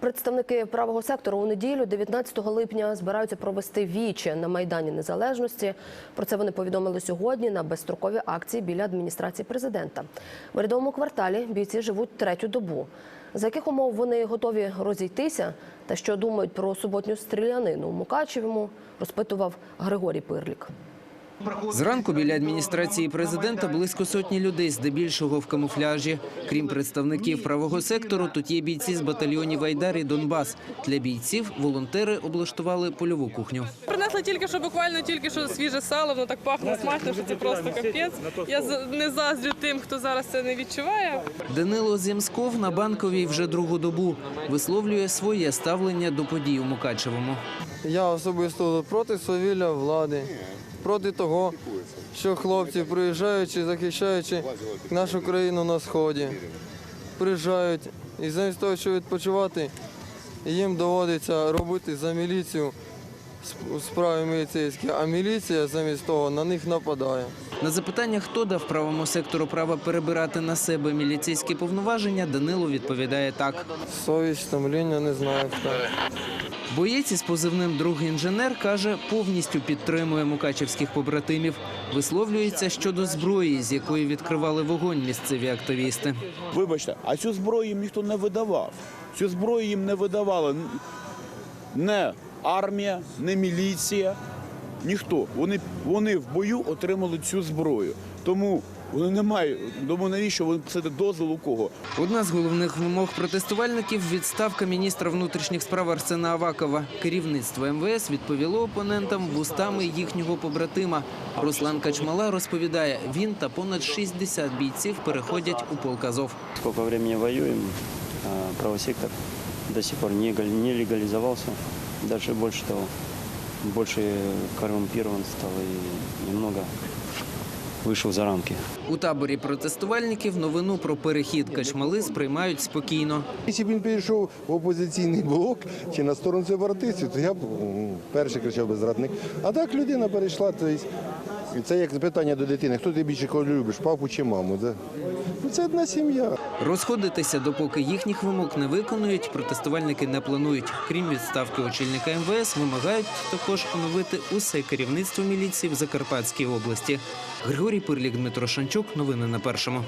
Представники правого сектору у неділю, 19 липня, збираються провести віче на майдані Незалежності. Про це вони повідомили сьогодні на безстроковій акції біля адміністрації президента. В урядовому кварталі бійці живуть третю добу. За яких умов вони готові розійтися та що думають про суботню стрілянину у Мукачевому, розпитував Григорій Пирлік. Зранку біля адміністрації президента близько сотні людей, здебільшого в камуфляжі. Крім представників правого сектору, тут є бійці з батальйонів Айдар і Донбас. Для бійців волонтери облаштували польову кухню. Принесли тільки що буквально тільки що свіже сало, воно так пахне смачно, що це просто капець. Я не заздрю тим, хто зараз це не відчуває. Данило Земсков на банковій вже другу добу висловлює своє ставлення до подій у Мукачевому. Я особисто проти свавілля влади, проти того, що хлопці, приїжджаючи, захищаючи нашу країну на сході, приїжджають. І замість того, щоб відпочивати, їм доводиться робити за міліцію справи міліцейські, а міліція замість того на них нападає. На запитання, хто дав правому сектору право перебирати на себе міліцейські повноваження, Данило відповідає так. Совість, стомління, не знаю хто. Боєць із позивним другий інженер каже, повністю підтримує мукачевських побратимів. Висловлюється щодо зброї, з якої відкривали вогонь місцеві активісти. Вибачте, а цю зброю їм ніхто не видавав. Цю зброю їм не видавала не армія, не міліція, ніхто. Вони, вони в бою отримали цю зброю. Тому вони не мають. Тому навіщо вони просити дозвіл у кого? Одна з головних вимог протестувальників відставка міністра внутрішніх справ Арсена Авакова. Керівництво МВС відповіло опонентам вустами їхнього побратима. Руслан Качмала розповідає, він та понад 60 бійців переходять у полк Азов. Сколько времени воюем, а сектор до сих пор не, легализовался. Даже больше того, больше коррумпирован стал и немного вийшов за рамки. У таборі протестувальників новину про перехід Качмали сприймають спокійно. Якщо б він перейшов в опозиційний блок чи на сторону сепаратистів, то я б перший кричав би зрадник. А так людина перейшла. То есть, і це як питання до дитини: хто ти більше кого любиш, папу чи маму? Це, ну, це одна сім'я. Розходитися, допоки їхніх вимог не виконують, протестувальники не планують. Крім відставки очільника МВС, вимагають також оновити усе керівництво міліції в Закарпатській області. Григорій Пирлік, Дмитро Шанчук. Новини на першому.